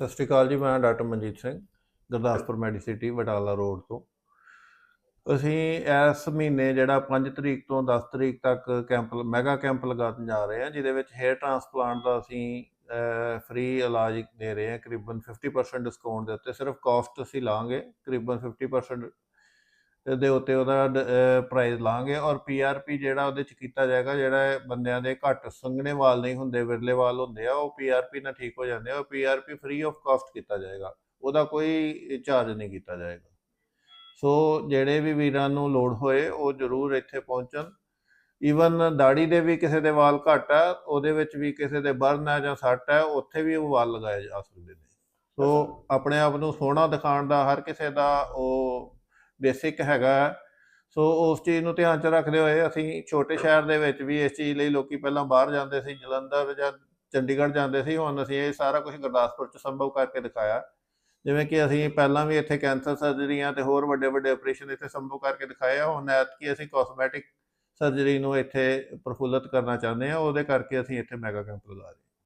ਸਤਿ ਸ਼੍ਰੀ ਅਕਾਲ ਜੀ, ਮੈਂ doctor Manjit Singh, Gurdaspur Medicity, Batala road ਤੋਂ। ਅਸੀਂ ਇਸ ਮਹੀਨੇ ਜਿਹੜਾ 5 ਤਰੀਕ ਤੋਂ 10 ਤਰੀਕ ਤੱਕ ਕੈਂਪ, ਮੈਗਾ ਕੈਂਪ ਲਗਾਉਣ ਜਾ ਰਹੇ ਹਾਂ, ਜਿਹਦੇ ਵਿੱਚ ਹੇਅਰ ਟ੍ਰਾਂਸਪਲਾਂਟ ਦਾ ਅਸੀਂ ਫ੍ਰੀ ਇਲਾਜ ਦੇ ਰਹੇ ਹਾਂ ਕਰੀਬਨ 50% ਡਿਸਕਾਊਂਟ ਦੇ ਉੱਤੇ। ਸਿਰਫ ਕਾਸਟ ਅਸੀਂ ਲਾਂਗੇ ਕਰੀਬਨ 50% ਦੇ ਉੱਤੇ ਉਹਦਾ ਪ੍ਰਾਈਸ ਲਾਂਗੇ ਔਰ ਪੀਆਰਪੀ ਜਿਹੜਾ ਉਹਦੇ ਚ ਕੀਤਾ ਜਾਏਗਾ ਜਿਹੜਾ ਬੰਦਿਆਂ ਦੇ ਘੱਟ ਸੰਘਣੇ ਵਾਲ ਨਹੀਂ ਹੁੰਦੇ ਵਿਰਲੇ ਵਾਲ ਹੁੰਦੇ ਆ ਉਹ ਪੀਆਰਪੀ ਨਾਲ ਠੀਕ ਹੋ ਜਾਂਦੇ ਆ ਉਹ ਪੀਆਰਪੀ ਫ੍ਰੀ ਆਫ ਕਾਸਟ ਕੀਤਾ ਜਾਏਗਾ। ਉਹਦਾ ਕੋਈ ਚਾਰਜ ਨਹੀਂ ਕੀਤਾ ਜਾਏਗਾ। ਸੋ ਜਿਹੜੇ ਵੀ ਵੀਰਾਂ ਨੂੰ ਲੋੜ ਹੋਏ ਉਹ ਜ਼ਰੂਰ ਇੱਥੇ ਪਹੁੰਚਣ। ਈਵਨ ਦਾੜੀ ਦੇ ਵੀ ਕਿਸੇ ਦੇ ਵਾਲ ਘੱਟ ਆ ਉਹਦੇ ਵਿੱਚ ਵੀ ਕਿਸੇ ਦੇ ਬਰਨ ਹੈ ਜਾਂ ਸੱਟ ਹੈ ਉੱਥੇ ਵੀ ਉਹ ਵਾਲ ਲਗਾਏ ਜਾ ਸਕਦੇ ਨੇ। ਸੋ ਆਪਣੇ ਆਪ ਨੂੰ ਸੋਹਣਾ ਦਿਖਾਉਣ ਦਾ ਹਰ ਕਿਸੇ ਦਾ ਉਹ ਬੇਸਿਕ ਹੈਗਾ। ਹੈ। ਸੋ ਉਸ ਚੀਜ਼ ਨੂੰ ਧਿਆਨ ਚ ਰੱਖਦੇ ਹੋਏ ਅਸੀਂ ਛੋਟੇ ਸ਼ਹਿਰ ਦੇ ਵਿੱਚ ਵੀ ਇਸ ਚੀਜ਼ ਲਈ ਲੋਕੀ ਪਹਿਲਾਂ ਬਾਹਰ ਜਾਂਦੇ ਸੀ, ਜਲੰਧਰ ਜਾਂ ਚੰਡੀਗੜ੍ਹ ਜਾਂਦੇ ਸੀ। ਹੁਣ ਅਸੀਂ ਇਹ ਸਾਰਾ ਕੁਝ ਗੁਰਦਾਸਪੁਰ ਚ ਸੰਭਵ ਕਰਕੇ ਦਿਖਾਇਆ। ਜਿਵੇਂ ਕਿ ਅਸੀਂ ਪਹਿਲਾਂ ਵੀ ਇੱਥੇ ਕੈਂਸਰ ਸਰਜਰੀਆਂ ਤੇ ਹੋਰ ਵੱਡੇ ਵੱਡੇ ਆਪਰੇਸ਼ਨ ਇੱਥੇ ਸੰਭਵ ਕਰਕੇ ਦਿਖਾਏ ਆ। ਹੁਣ ਐਤਕੀ ਅਸੀਂ ਕਾਸਮੈਟਿਕ ਸਰਜਰੀ ਨੂੰ ਇੱਥੇ ਪ੍ਰਫੁੱਲਤ ਕਰਨਾ ਚਾਹੁੰਦੇ ਆ। ਉਹਦੇ ਕਰਕੇ ਅਸੀਂ ਇੱਥੇ ਮੈਗਾ ਕੈਂਪ ਲਗਾ ਰਹੇ